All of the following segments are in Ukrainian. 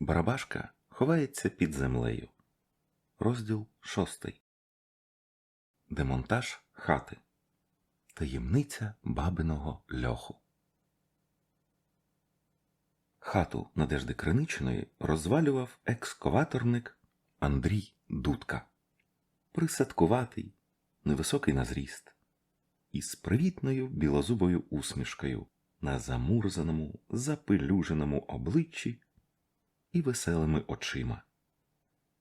Барабашка ховається під землею. Розділ шостий. Демонтаж хати. Таємниця бабиного льоху. Хату Надежди Криничної розвалював екскаваторник Андрій Дудка. Присадкуватий, невисокий на зріст, із привітною білозубою усмішкою на замурзаному, запелюженому обличчі і веселими очима,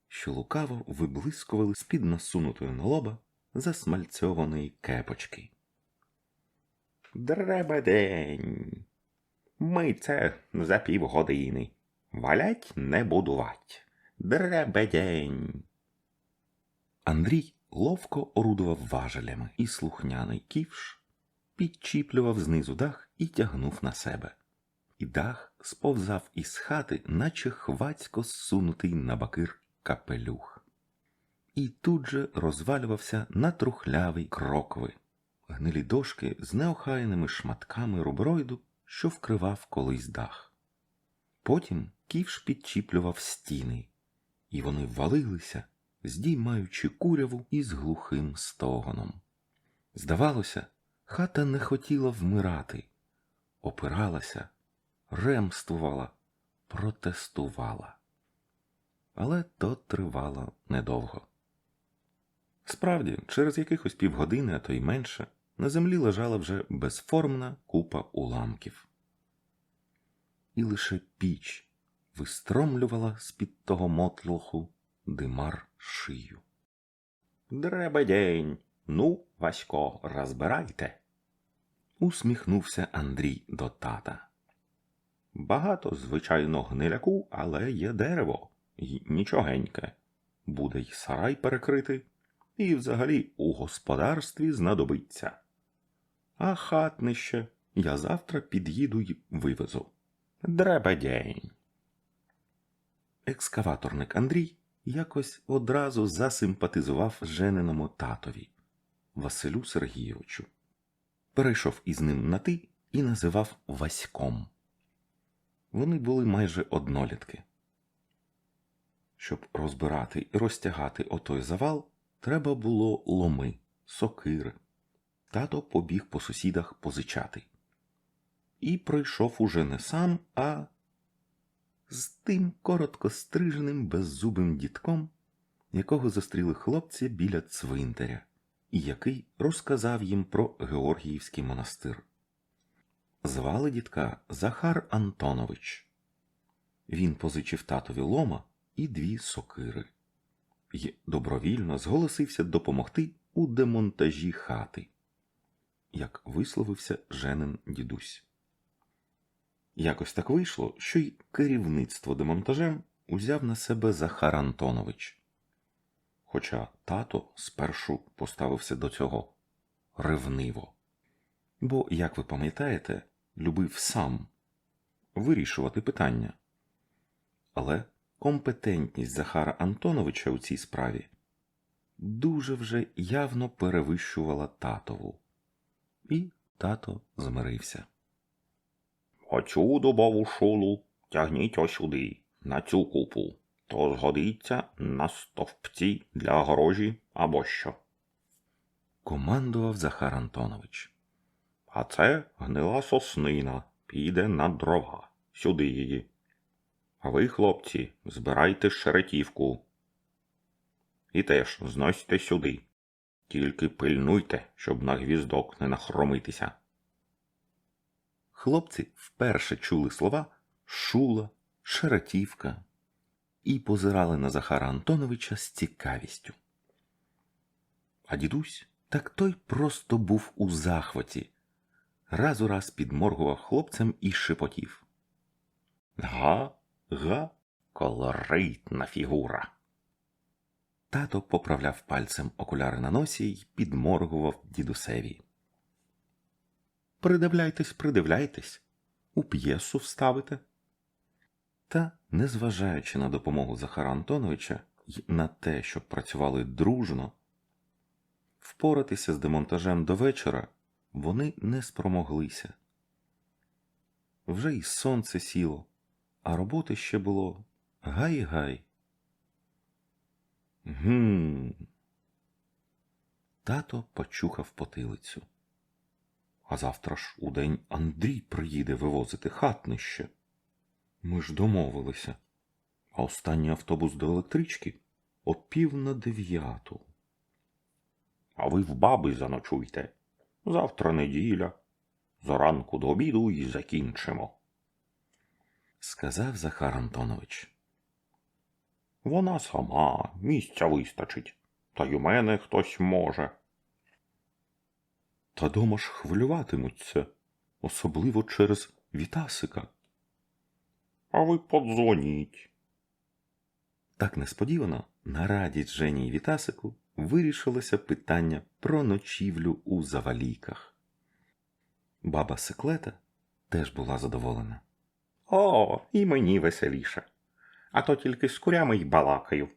що лукаво виблискували з-під насунутої на лоба засмальцьованої кепочки. Дребедень. Ми це за півгодини. Валять не будувать. Дребедень. Андрій ловко орудував важелями, і слухняний ківш підчіплював знизу дах і тягнув на себе. І дах сповзав із хати, наче хвацько сунутий на бакир капелюх. І тут же розвалювався на трухлявий крокви, гнилі дошки з неохайними шматками руброїду, що вкривав колись дах. Потім ківш підчіплював стіни, і вони валилися, здіймаючи куряву із глухим стогоном. Здавалося, хата не хотіла вмирати, опиралася, ремствувала, протестувала. Але то тривало недовго. Справді, через якихось півгодини, а то й менше, на землі лежала вже безформна купа уламків. І лише піч вистромлювала з-під того мотлоху димар шию. Дребедень, ну, Васько, розбирайте. усміхнувся Андрій до тата. Багато, звичайно, гниляку, але є дерево, й нічогеньке. Буде й сарай перекритий, і взагалі у господарстві знадобиться. А хатнище я завтра під'їду й вивезу. Дребедень. Екскаваторник Андрій якось одразу засимпатизував жененому татові Василю Сергійовичу. Перейшов із ним на ти і називав Васьком. Вони були майже однолітки. Щоб розбирати і розтягати отой завал, треба було ломи, сокири. Тато побіг по сусідах позичати. І пройшов уже не сам, а з тим коротко стриженим беззубим дітком, якого зустріли хлопці біля цвинтаря, і який розказав їм про Георгіївський монастир. Звали дідка Захар Антонович. Він позичив татові лома і дві сокири й добровільно зголосився допомогти у демонтажі хати, як висловився женин дідусь. Якось так вийшло, що й керівництво демонтажем узяв на себе Захар Антонович. Хоча тато спершу поставився до цього ревниво. Бо, як ви пам'ятаєте, любив сам вирішувати питання. Але компетентність Захара Антоновича у цій справі дуже вже явно перевищувала татову. І тато змирився. Оцю дубову шулу тягніть осюди, на цю купу. То згодиться на стовпці для огорожі або що. Командував Захар Антонович. А це гнила соснина, піде на дрова. Сюди її. А ви, хлопці, збирайте шеретівку. І теж зносьте сюди. Тільки пильнуйте, щоб на гвіздок не нахромитися. Хлопці вперше чули слова шула, шеретівка і позирали на Захара Антоновича з цікавістю. А дідусь так той просто був у захваті, раз у раз підморгував хлопцям і шепотів. Га, га, колоритна фігура. Тато поправляв пальцем окуляри на носі й підморгував дідусеві. Придивляйтесь, придивляйтесь, у п'єсу вставите. Та, незважаючи на допомогу Захара Антоновича й на те, щоб працювали дружно, впоратися з демонтажем до вечора вони не спромоглися. Вже й сонце сіло, а роботи ще було гай-гай. Гм. Тато почухав потилицю. А завтра ж удень Андрій приїде вивозити хатнище. Ми ж домовилися. А останній автобус до електрички о пів на дев'яту. А ви в баби заночуйте. Завтра неділя. Зранку до обіду і закінчимо. Сказав Захар Антонович. Вона сама, місця вистачить, та й у мене хтось може. Та дома ж хвилюватимуться, особливо через Вітасика. А ви подзвоніть. Так несподівано на радість Жені і Вітасику вирішилося питання про ночівлю у завалійках. Баба Секлета теж була задоволена. О, і мені веселіше. А то тільки з курями й балакаю.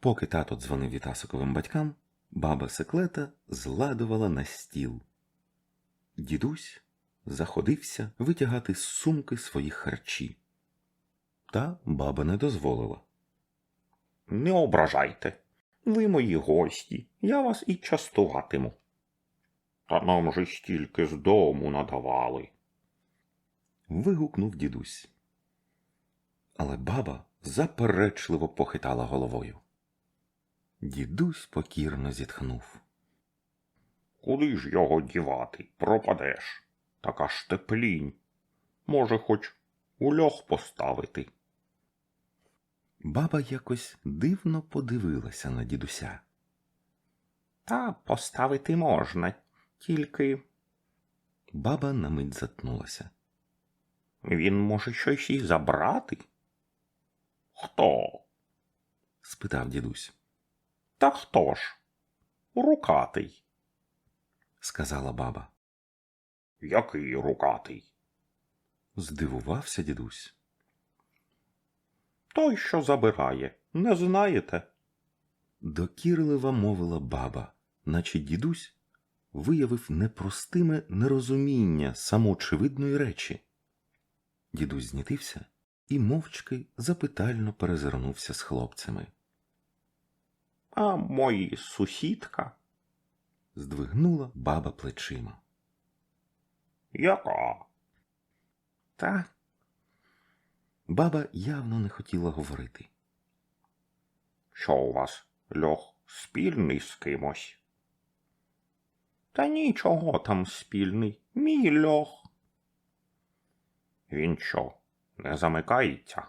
Поки тато дзвонив Вітасиковим батькам, баба Секлета зладувала на стіл. Дідусь заходився витягати з сумки свої харчі. Та баба не дозволила. Не ображайте. Ви мої гості, я вас і частуватиму. Та нам же стільки з дому надавали. Вигукнув дідусь. Але баба заперечливо похитала головою. Дідусь покірно зітхнув. Куди ж його дівати? Пропадеш. Така ж теплінь. Може, хоч у льох поставити. Баба якось дивно подивилася на дідуся. Та поставити можна, тільки. Баба на мить затнулася. Він може щось і забрати? Хто? спитав дідусь. Та хто ж? Рукатий, сказала баба. Який рукатий? здивувався дідусь. Той, що забирає, не знаєте? Докірлива мовила баба, наче дідусь виявив непростиме нерозуміння самоочевидної речі. Дідусь знітився і мовчки запитально перезирнувся з хлопцями. А мої сусідка? здвигнула баба плечима. Яка? Та. Баба явно не хотіла говорити. Що у вас льох спільний з кимось? Та нічого там спільний, мій льох. Він що, не замикається?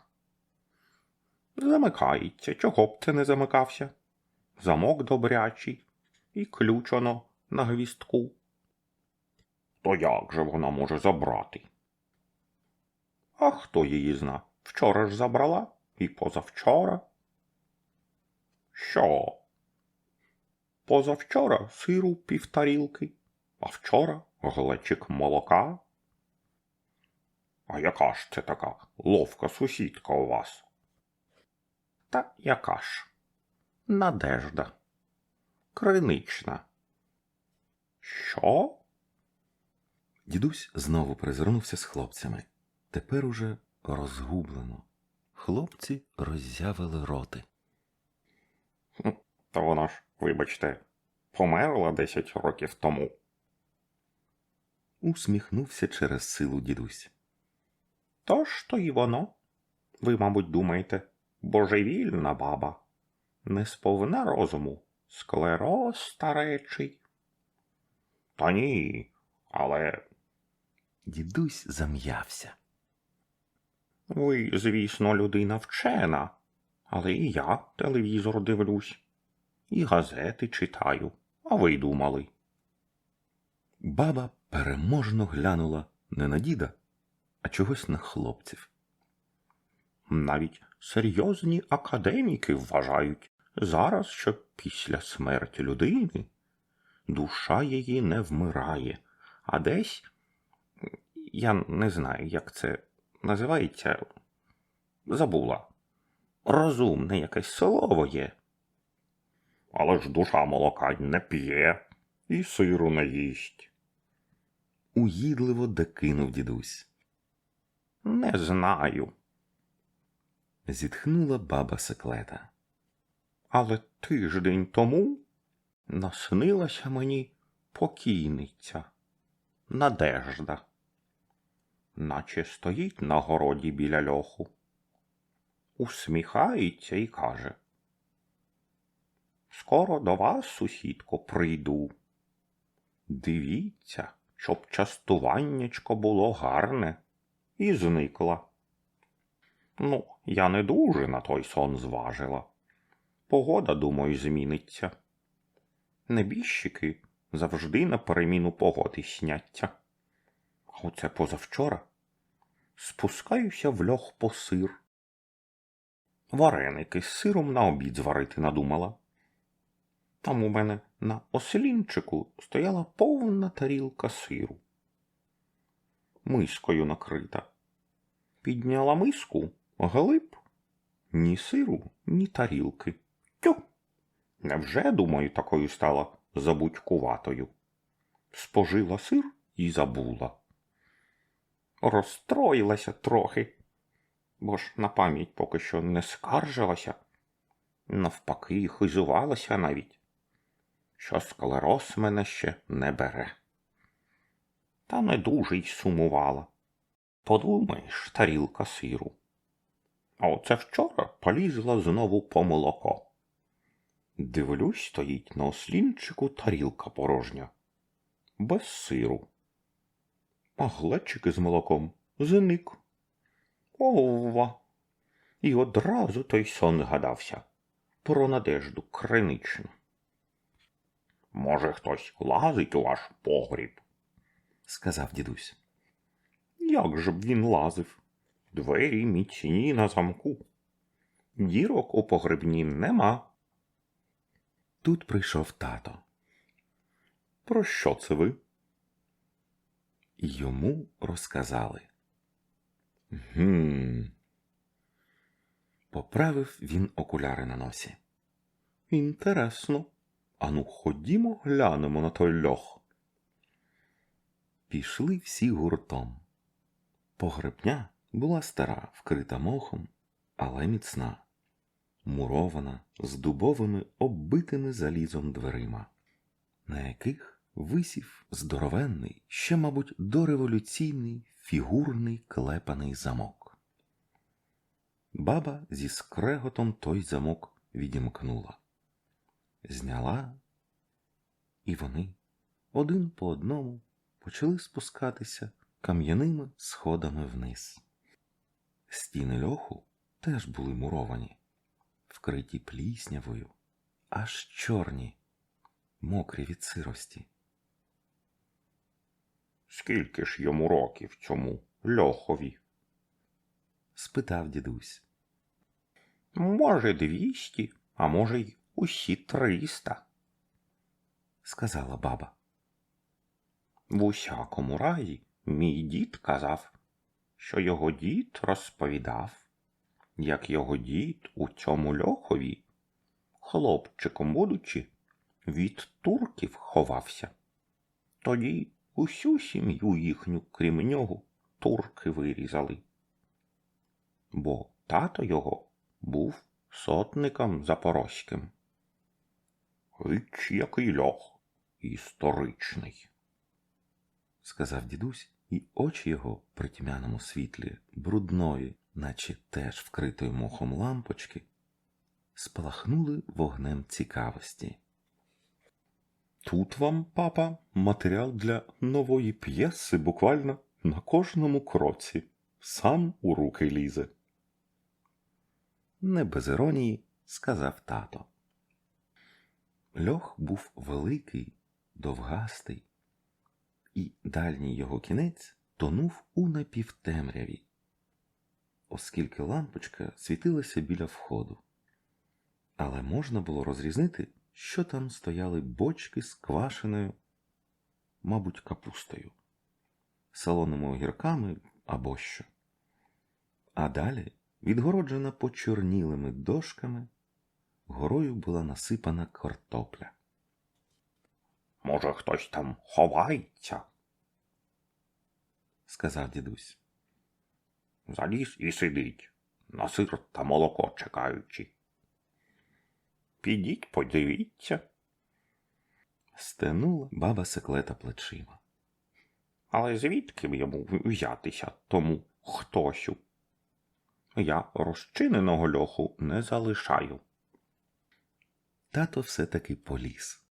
Замикається, чого б це не замикався? Замок добрячий і ключ оно на гвістку. То як же вона може забрати? А хто її зна? Вчора ж забрала і позавчора. Що? Позавчора сиру півтарілки, а вчора глечик молока. А яка ж це така ловка сусідка у вас? Та яка ж? Надежда. Кринична. Що? Дідусь знову перезирнувся з хлопцями. Тепер уже розгублено. Хлопці роззявили роти. Та вона ж, вибачте, померла десять років тому. Усміхнувся через силу дідусь. Тож то і воно. Ви, мабуть, думаєте, божевільна баба, не сповна розуму, склероз старечий. Та ні, але. Дідусь зам'явся. Ви, звісно, людина вчена, але і я телевізор дивлюсь, і газети читаю. А ви думали? Баба переможно глянула не на діда, а чогось на хлопців. Навіть серйозні академіки вважають зараз, що після смерті людини душа її не вмирає, а десь, я не знаю, як це називається, забула. Розумне якесь слово є. Але ж душа молока не п'є і сиру не їсть. Уїдливо докинув дідусь. Не знаю. зітхнула баба секлета. Але тиждень тому наснилася мені покійниця, надежда, наче стоїть на городі біля льоху, усміхається і каже. Скоро до вас, сусідко, прийду. Дивіться, щоб частуваннячко було гарне, і зникла. Ну, я не дуже на той сон зважила. Погода, думаю, зміниться. Небіжчики завжди на переміну погоди сняться. Оце позавчора спускаюся в льох по сир. Вареники з сиром на обід зварити надумала. Там у мене на ослінчику стояла повна тарілка сиру. Мискою накрита. Підняла миску, глиб, ні сиру, ні тарілки. Тю. Невже, думаю, такою стала забудькуватою? Спожила сир і забула. Розстроїлася трохи, бо ж на пам'ять поки що не скаржилася, навпаки, хизувалася навіть, що склероз мене ще не бере. Та не дуже й сумувала. Подумаєш, тарілка сиру. А оце вчора полізла знову по молоко. Дивлюсь, стоїть на ослінчику тарілка порожня, без сиру. А глечик із молоком зник. Ова! І одразу той сон згадався про надежду криничну. Може, хтось лазить у ваш погріб? сказав дідусь. Як же б він лазив? Двері міцні на замку. Дірок у погребні нема. Тут прийшов тато. Про що це ви? Йому розказали. Гм. Поправив він окуляри на носі. Інтересно. Ану, ходімо, глянемо на той льох. Пішли всі гуртом. Погребня була стара, вкрита мохом, але міцна, мурована з дубовими оббитими залізом дверима, на яких висів здоровенний, ще, мабуть, дореволюційний фігурний клепаний замок. Баба зі скреготом той замок відімкнула, зняла, і вони один по одному почали спускатися кам'яними сходами вниз. Стіни льоху теж були муровані, вкриті пліснявою, аж чорні, мокрі від сирості. Скільки ж йому років цьому льохові? спитав дідусь. Може, двісті, а може, й усі триста, сказала баба. В усякому разі, мій дід казав, що його дід розповідав, як його дід у цьому льохові, хлопчиком будучи, від турків ховався. Тоді усю сім'ю їхню, крім нього, турки вирізали. Бо тато його був сотником запорозьким. Іч який льох історичний сказав дідусь, і очі його при тьмяному світлі, брудної, наче теж вкритої мохом лампочки, спалахнули вогнем цікавості. Тут вам, папа, матеріал для нової п'єси буквально на кожному кроці, сам у руки лізе. Не без іронії сказав тато. Льох був великий, довгастий, і дальній його кінець тонув у напівтемряві, оскільки лампочка світилася біля входу. Але можна було розрізнити, що там стояли бочки з квашеною, мабуть, капустою, солоними огірками або що. А далі, відгороджена почорнілими дошками, горою була насипана картопля. Може, хтось там ховається, сказав дідусь. заліз і сидить на сир та молоко чекаючи. Підіть, подивіться. Стенула баба секлета плечима. Але звідки б йому взятися тому хтосю? Я розчиненого льоху не залишаю. Тато все-таки поліз.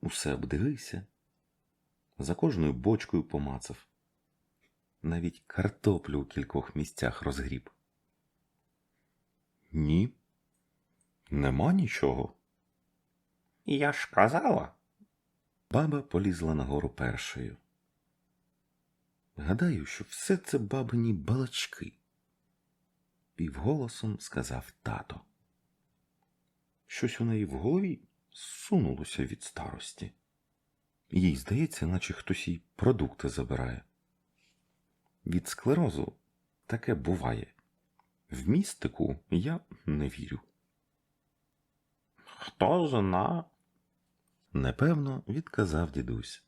Усе обдивився, за кожною бочкою помацав. Навіть картоплю у кількох місцях розгріб. Ні, нема нічого. Я ж казала, Баба полізла нагору першою. Гадаю, що все це бабині балачки. Півголосом сказав тато. Щось у неї в голові сунулося від старості. Їй здається, наче хтось їй продукти забирає. Від склерозу таке буває. В містику я не вірю. Хто зна, Непевно, відказав дідусь.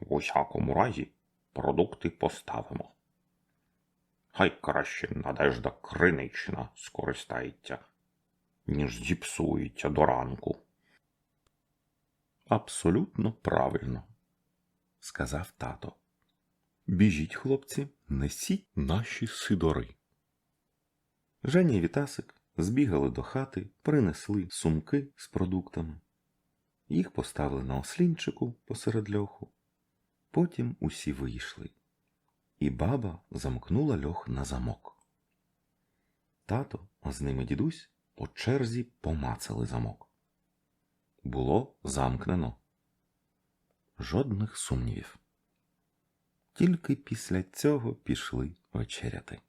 в усякому разі продукти поставимо. Хай краще Надежда Кринична скористається, ніж зіпсується до ранку. Абсолютно правильно, сказав тато. Біжіть, хлопці, несіть наші сидори. Женя Вітасик збігали до хати, принесли сумки з продуктами. Їх поставили на ослінчику посеред льоху. Потім усі вийшли, і баба замкнула льох на замок. Тато, а з ними дідусь, по черзі помацали замок було замкнено. Жодних сумнівів. Тільки після цього пішли вечеряти.